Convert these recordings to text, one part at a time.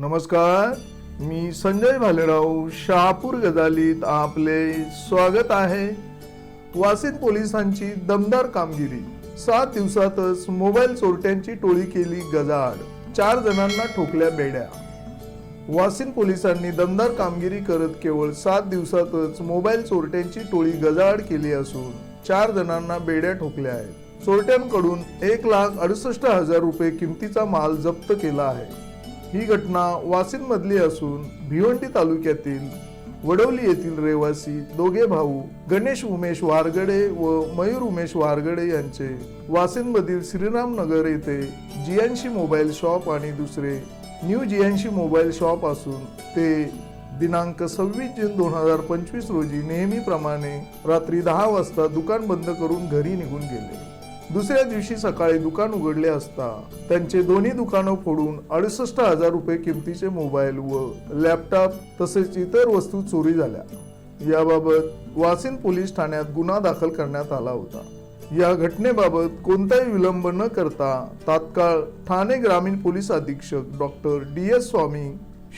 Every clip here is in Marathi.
नमस्कार मी संजय भालेराव शहापूर गजालीत आपले स्वागत आहे. वासित पोलिसांची दमदार कामगिरी. सात दिवसातच मोबाईल चोरट्यांची टोळी केली गजाड चार जणांना ठोकल्या बेड्या. वासिन पोलिसांनी दमदार कामगिरी करत केवळ सात दिवसातच मोबाईल चोरट्यांची टोळी गजाड केली असून चार जणांना बेड्या ठोकल्या आहेत. चोरट्यांकडून एक लाख अडुसष्ट हजार रुपये किमतीचा माल जप्त केला आहे. ही घटना वासिन मधली असून भिवंडी तालुक्यातील वडवली येथील रहिवासी दोघे भाऊ गणेश उमेश वारगडे व मयूर उमेश वारगडे यांचे वासिन मधील येथे जियांशी मोबाईल शॉप आणि दुसरे न्यू जियांशी मोबाईल शॉप असून ते दिनांक सव्वीस जून दोन हजार पंचवीस रोजी नेहमीप्रमाणे रात्री दहा वाजता दुकान बंद करून घरी निघून गेले. दुसऱ्या दिवशी सकाळी दुकान उघडले असता त्यांचे दोन्ही दुकानं फोडून अडुसष्ट हजार रुपये किमतीचे मोबाईल व लॅपटॉप तसेच इतर वस्तू चोरी झाल्या. याबाबत वासिन पोलीस ठाण्यात गुन्हा दाखल करण्यात आला होता. या घटनेबाबत कोणताही विलंब न करता तात्काळ ठाणे ग्रामीण पोलीस अधीक्षक doctor D S Swami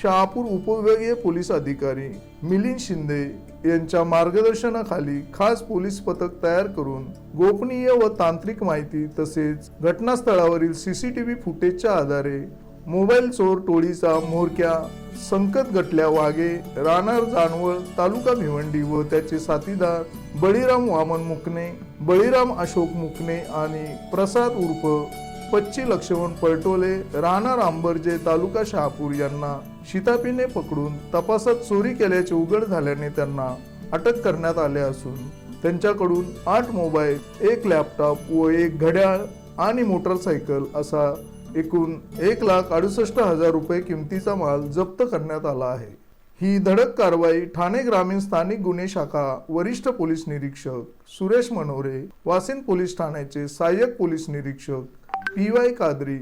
Shahapur उपविभागीय पोलीस अधिकारी मिलिंद शिंदे यांच्या मार्गदर्शनाखाली खास पोलीस पथक तयार करून गोपनीय व तांत्रिक माहिती तसेच घटनास्थळावरील सीसीटीव्ही फुटेजच्या आधारे मोबाईल चोर टोळीचा म्होरक्या संकट गटल्या वाघे राहणार जानवळ तालुका भिवंडी व त्याचे साथीदार बळीराम वामन मुकणे बळीराम अशोक मुकणे आणि प्रसाद उर्फ पच्ची लक्ष्मण पलटोले राहणार आंबर्जे तालुका शहापूर यांना शितापीने पकडून तपासात चोरी केल्याचे उघड झाल्याने त्यांना अटक करण्यात आले असून त्यांच्याकडून आठ मोबाईल एक लॅपटॉप व एक घड्याळ आणि मोटरसायकल असा एकूण एक लाख अडुसष्ट हजार रुपये किमतीचा माल जप्त करण्यात आला आहे. ही धडक कारवाई ठाणे ग्रामीण स्थानिक गुन्हे शाखा वरिष्ठ पोलीस निरीक्षक सुरेश मनोरे वासिन पोलीस ठाण्याचे सहाय्यक पोलीस निरीक्षक पी वाय कादरी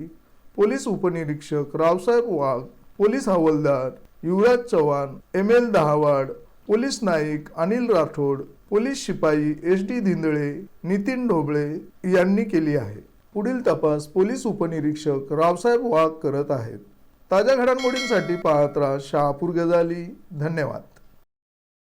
पोलीस उपनिरीक्षक रावसाहेब वाघ पोलीस हवालदार Yuvraj Chavan M L Dahawad police naik Anil Rathod police शिपाई एस डी धिंदळे नितीन ढोबळे यांनी केली आहे. पुढील तपास पोलीस उपनिरीक्षक रावसाहेब वाघ करत आहेत. ताज्या घडामोडींसाठी पाहत राहा शहापूर गजाली. धन्यवाद.